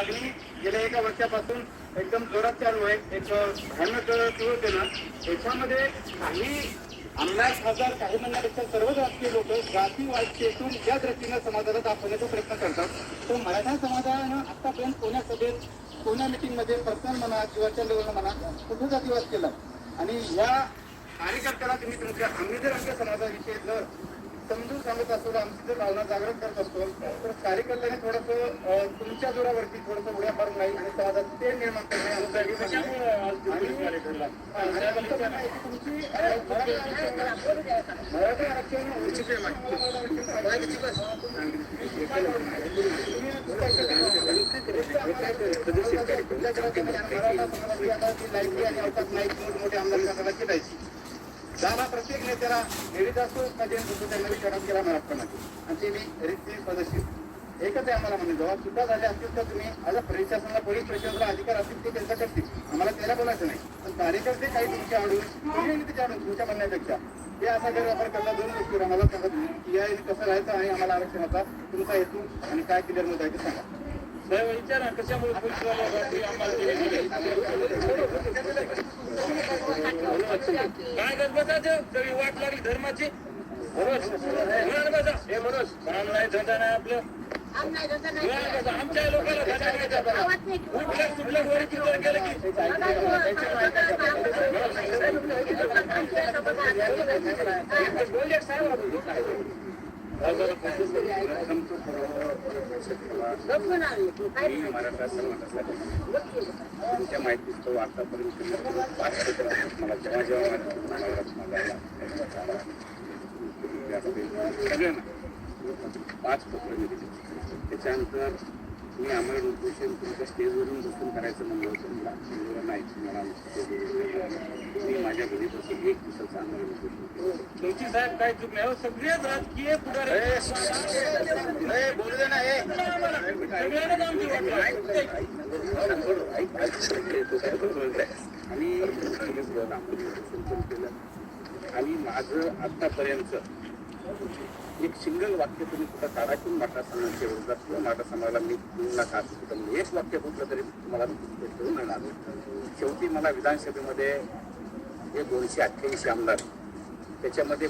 मागणी गेल्या एका वर्षापासून एकदम जोरात चालू आहे. एक भयानक सुरू होते ना त्याच्यामध्ये काही आमदार खासदार काही म्हणण्यापेक्षा सर्वच राजकीय लोक जातीवाद चेतून या दृष्टीनं समाजाला दाखवण्याचा प्रयत्न करतात. तो मराठा समाजानं आतापर्यंत कोण्या सभेत कोण्या मिटिंगमध्ये पर्सनल म्हणा किंवा चंद्रवर्ण म्हणा कुठं जातीवाद केला? आणि या कार्यकर्त्याला तुम्ही तुमच्या आम्ही जर आमच्या समाजाविषयी जर सांगत असतो आमची जर भावना जागृत करत असतो तर कार्यकर्त्याने थोडस तुमच्या जोरावरती थोडस उड्या मारून नाही आणि समाजात ते निर्माण करणे आमचं अभिमान आहे. आणि- आणि तुमचं म्हणणं आहे की तुमची अं, मराठा मराठा आरक्षण उचित आहे. दादा प्रत्येक नेत्याला लेडीज असतो का जेंट्स असतो त्यांना विचारात केला मराठवाड्यामध्ये आणि ते मी रिक्त सदस्य. एकच आहे आम्हाला म्हणजे जेव्हा सुद्धा झाले असतील तर तुम्ही आता प्रशासनाला पोलीस प्रशासनाला अधिकार असतील ते त्यांचा करतील. आम्हाला त्याला बोलायचं नाही. पण कार्यकर्ते काही तुमच्या आडून तुम्ही तिच्या आडून तुमच्या म्हणण्यापेक्षा हे असा गैरवापर करता दोन गोष्टीवर आम्हाला सांगत की या कसं राहायचं आणि आम्हाला आरक्षणाचा तुमचा हेतू आणि काय क्लिअर मुद्दा आहे ते सांगा. साहेब विचारा कशामुळे वाट लागली धर्माची मनोज. मनोज काम नाही धंदा नाही आपलं. आमच्या लोकांना धंदा नाही. उठलं सुटलं वर किती गेलं की? बोलले साहेब मी मराठा समाजासाठी तुमच्या माहितीचं आतापर्यंत मला जेव्हा जेव्हा सगळ्यांना पाच पत्र दिली त्याच्यानंतर मी आम्हाला उपोषण तुमच्या स्टेजवरून बसून करायचं म्हणलं होतं. मला नाही तुम्हाला मी माझ्या घरी बसून एक दिवसाचं केलं तुमची साहेब काय चूक नाही हो, सगळेच राजकीय पुढारी. बोलू दे ना सगळ्यांनाच आमची. आणि आणि माझं आतापर्यंत एक सिंगल वाक्य तुम्ही कुठं काढा की मराठा समाजाच्या विरोधात किंवा मराठा समाजाला मी कुठं म्हणजे एक वाक्य कुठलं तरी तुम्हाला मिळणार. शेवटी मला विधानसभेमध्ये हे दोनशे अठ्ठ्याऐंशी आमदार. त्याच्यामध्ये